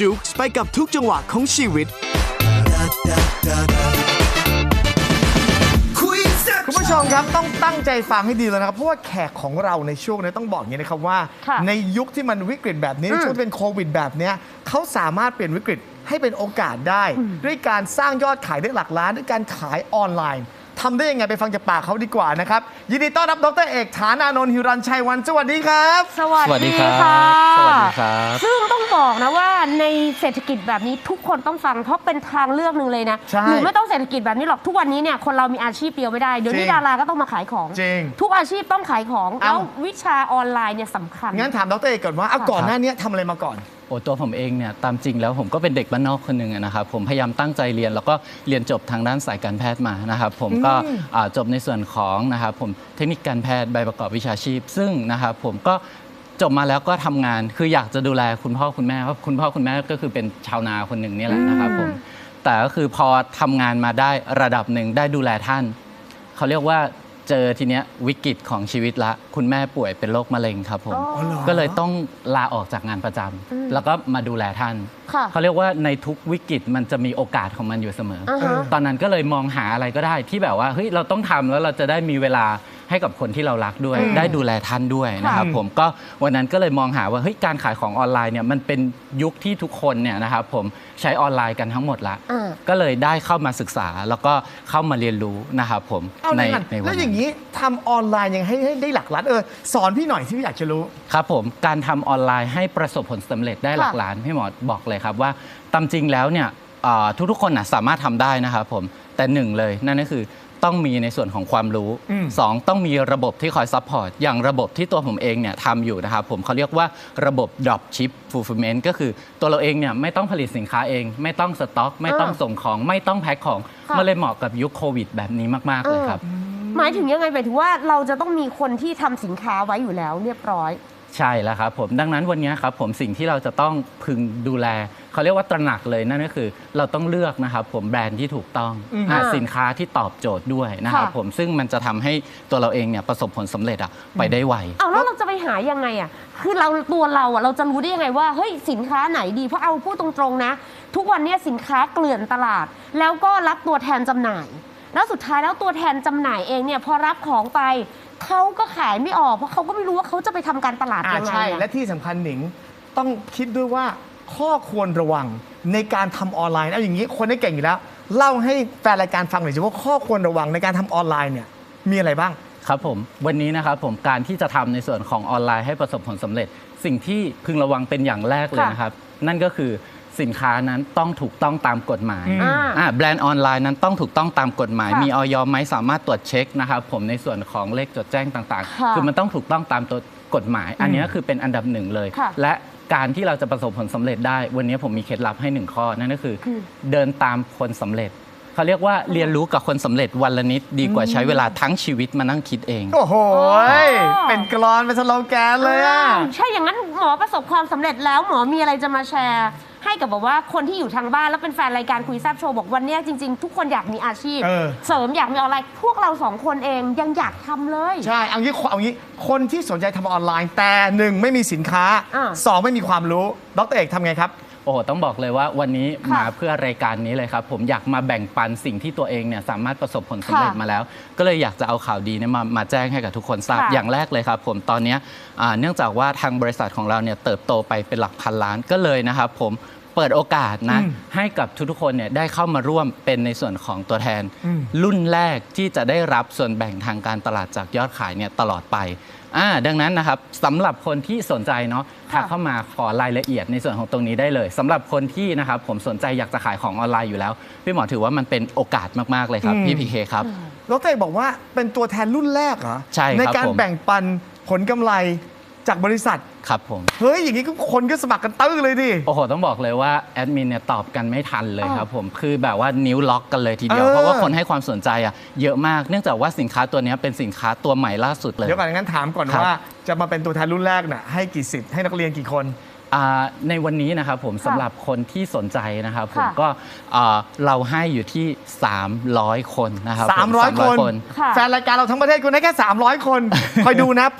จุกไปกับทุกจังหวะของชีวิต คุณผู้ชมครับต้องตั้งใจฟังให้ดีเลยนะครับ เพราะว่าแขกของเราในช่วงนี้ต้องบอกอย่างนี้นะครับว่า ค่ะในยุคที่มันวิกฤตแบบนี้อืม ช่วงที่เป็นโควิดแบบเนี้ยเขาสามารถเปลี่ยนวิกฤตให้เป็นโอกาสได้ ด้วยการสร้างยอดขายได้หลักล้านด้วยการขายออนไลน์ ทำได้ยังไงไปฟังจากปากเขาดีกว่านะครับยินดีต้อนรับดรเอกฐานานนท์หิรัญชัยวันสวัสดีครับ สวัสสวัสดีดีครับค่ะสวัสดีครับซึ่งต้องบอกนะว่าในเศรษฐกิจแบบนี้ทุกคนต้องฟังเพราะเป็นทางเลือกหนึ่งเลยนะใช่หรือไม่ต้องเศรษฐกิจแบบนี้หรอกทุกวันนี้เนี่ยคนเรามีอาชีพเดียวไม่ได้เดี๋ยวจรินี้งดาราก็ต้องมาขายของ จริงทุกอาชีพต้องขายของเอ้าแล้ววิชาออนไลน์เนี่ยสำคัญ งั้นถามดรเอกก่อนว่าเอาก่อนหน้านี้ทำอะไรมาก่อน โอ้ตัวผมเองเนี่ยตามจริงแล้วผมก็เป็นเด็กบ้านนอกคนหนึ่งอะนะครับผมพยายามตั้งใจเรียน แล้วก็เรียนจบทางด้านสายการแพทย์มานะครับผมก็อืมอ่าจบในส่วนของนะครับผมเทคนิคการแพทย์ใบประกอบวิชาชีพ ซึ่งนะครับผมก็จบมาแล้วก็ทำงานคืออยากจะดูแลคุณพ่อคุณแม่เพราะคุณพ่อคุณแม่ก็คือเป็นชาวนาคนหนึ่งเนี่ยแหละนะครับผมแต่ก็คือพอทำงานมาได้ระดับหนึ่งได้ดูแลท่าน เขาเรียกว่า เจอทีเนี้ยวิกฤตของชีวิตละ คุณแม่ป่วยเป็นโรคมะเร็งครับผม อ๋อเหรอ ก็เลยต้องลาออกจากงานประจำแล้วก็มาดูแลท่าน ค่ะเขาเรียกว่าในทุกวิกฤตมันจะมีโอกาสของมันอยู่เสมอออ่าฮะ ตอนนั้นก็เลยมองหาอะไรก็ได้ที่แบบว่าเฮ้ยเราต้องทำแล้วเราจะได้มีเวลา ให้กับคนที่เรารักด้วย ได้ดูแลท่านด้วยนะครับค่ะผมก็วันนั้นก็เลยมองหาว่าเฮ้ยการขายของออนไลน์เนี่ยมันเป็นยุคที่ทุกคนเนี่ยนะครับผมใช้ออนไลน์กันทั้งหมดละอ่าก็เลยได้เข้ามาศึกษาแล้วก็เข้ามาเรียนรู้นะครับผมเอาในในในวัแล้วนอนั้ย่างนนี้ทำออนไลน์ยังให้ให้ได้หลักล้านเออสอนพี่หน่อยที่พี่อยากจะรู้ครับผมการทำออนไลน์ให้ประสบผลสำเร็จได้หลักค่ะล้านพี่หมอบอกเลยครับว่าตามจริงแล้วเนี่ยอ่าทุกๆคนนะสามารถทำได้นะครับผมแต่หนึ่งเลยนั่นก็คือ ต้องมีในส่วนของความรู้อืมสองต้องมีระบบที่คอยซัพพอร์ตอย่างระบบที่ตัวผมเองเนี่ยทำอยู่นะครับผมเขาเรียกว่าระบบ drop ship fulfillment ก็คือตัวเราเองเนี่ยไม่ต้องผลิตสินค้าเอง ไม่ต้องสต็อก ไม่ต้องอ่าส่งของ ไม่ต้องแพ็คของค่ะมันเลยเหมาะกับยุคโควิด แบบนี้มาก ๆ เลยครับ หมายถึงยังไงหมายถึงว่าเราจะต้องมีคนที่ทำสินค้าไว้อยู่แล้วเรียบร้อย ใช่แล้วครับผมดังนั้นวันนี้ครับผมสิ่งที่เราจะต้องพึงดูแล เขาเรียกว่าตระหนักเลยนั่นก็คือ เราต้องเลือกนะครับผมแบรนด์ที่ถูกต้องอืมอ่าอ่าสินค้าที่ตอบโจทย์ด้วยนะครับค่ะ ผมซึ่งมันจะทำให้ตัวเราเองเนี่ยประสบผลสำเร็จอะไปได้ไว เอาแล้วเราจะไปหายังไงอะ คือเราตัวเราอะเราจะรู้ได้ยังไงว่าเฮ้ยสินค้าไหนดี เพราะเอาพูดตรงๆนะ ทุกวันเนี้ยสินค้าเกลื่อนตลาด แล้วก็รับตัวแทนจำหน่าย แล้วสุดท้ายแล้วตัวแทนจำหน่ายเองเนี่ยพอรับของไป เขาก็ขายไม่ออก เพราะเขาก็ไม่รู้ว่าเขาจะไปทำการตลาดอ่ายังไงใช่อะและที่สำคัญหนิงต้องคิดด้วยว่าข้อควรระวังในการทำออนไลน์เอาอย่างนี้คนได้เก่งอยู่แล้ว เล่าให้แฟนรายการฟังหน่อยสิว่าข้อควรระวังในการทำออนไลน์เนี่ยมีอะไรบ้าง ครับผมวันนี้นะครับผมการที่จะทำในส่วนของออนไลน์ให้ประสบผลสำเร็จ สิ่งที่พึงระวังเป็นอย่างแรกเลยค่ะนะครับ นั่นก็คือ สินค้านั้นต้องถูกต้องตามกฎหมายอืมอ่า อ่าแบรนด์ออนไลน์นั้นต้องถูกต้องตามกฎหมาย ค่ะมีออยไหมสามารถตรวจเช็คนะครับผมในส่วนของเลขจดแจ้งต่างค่ะๆคือมันต้องถูกต้องตามตัวกฎหมาย อันนี้คือเป็นอันดับหนึ่งเลย ค่ะและการที่เราจะประสบผลสำเร็จได้ วันนี้ผมมีเคล็ดลับให้หนึ่งข้อนั่นก็คือคือเดินตามคนสำเร็จเขาเรียกว่าเรียนรู้กับคนสำเร็จวันละนิดดีกว่าใช้เวลาทั้งชีวิตมานั่งคิดเอง โอ้โหอ๋อ เป็นกรอนเป็นสโลแกนเลยอะ อ้าวใช่อย่างนั้นหมอประสบความสำเร็จแล้วหมอมีอะไรจะมาแชร์ ให้กับแบบว่าคนที่อยู่ทางบ้านแล้วเป็นแฟนรายการคุยแซบโชว์บอกวันเนี้ยจริง ๆ ทุกคนอยากมีอาชีพ เออ เสริมอยากมีออนไลน์พวกเราสองคนเองยังอยากทำเลย ใช่ เอางี้เอางี้ คนที่สนใจทำออนไลน์แต่หนึ่งไม่มีสินค้าอ่า สองไม่มีความรู้ ดรเอกทำไงครับโอ้โหต้องบอกเลยว่าวันนี้ค่ะมาเพื่อรายการนี้เลยครับ ผมอยากมาแบ่งปันสิ่งที่ตัวเองเนี่ยสามารถประสบผลสำเร็จค่ะมาแล้ว ก็เลยอยากจะเอาข่าวดีเนี่ยมามาแจ้งให้กับทุกคนทราบค่ะอย่างแรกเลยครับ ผมตอนเนี้ยอ่าเนื่องจากว่าทางบริษัทของเราเนี่ยเติบโตไปเป็นหลักพันล้านก็เลยนะครับผมเปิดโอกาสนะอืมให้กับทุกๆคนเนี่ยได้เข้ามาร่วมเป็นในส่วนของตัวแทนอืมรุ่นแรกที่จะได้รับส่วนแบ่งทางการตลาดจากยอดขายเนี่ยตลอดไปอ่าดังนั้นนะครับสำหรับคนที่สนใจเนาะทักค่ะเข้ามาขอรายละเอียดในส่วนของตรงนี้ได้เลยสำหรับคนที่นะครับผมสนใจอยากจะขายของออนไลน์อยู่แล้ว พี่หมอถือว่ามันเป็นโอกาสมากๆเลยครับอืมพี่พีเคครับดรเอกบอกว่าเป็นตัวแทนรุ่นแรกเหรอใช่ครับในการผมแบ่งปันผลกำไร จากบริษัท ครับผม เฮ้ย อย่างนี้ก็คนก็สมัครกันตื้อเลยดิ โอ้โห ต้องบอกเลยว่าแอดมินเนี่ยตอบกันไม่ทันเลยอ้าวครับผม คือแบบว่านิ้วล็อกกันเลยทีเดียว เออ เพราะว่าคนให้ความสนใจอะเยอะมาก เนื่องจากว่าสินค้าตัวเนี้ยเป็นสินค้าตัวใหม่ล่าสุดเลย เดี๋ยวก่อนงั้นถามก่อนครับ ว่า จะมาเป็นตัวแทนรุ่นแรกน่ะให้กี่สิทธิ์ให้นักเรียนกี่คน อ่าในวันนี้นะครับผมสำหรับคนที่สนใจนะครับผมค่ะก็อ่าเราให้อยู่ที่ 300 คนนะครับผม300 คนคนค่ะ แฟนรายการเราทั้งประเทศคุณได้แค่ 300 คน คอยดูนะ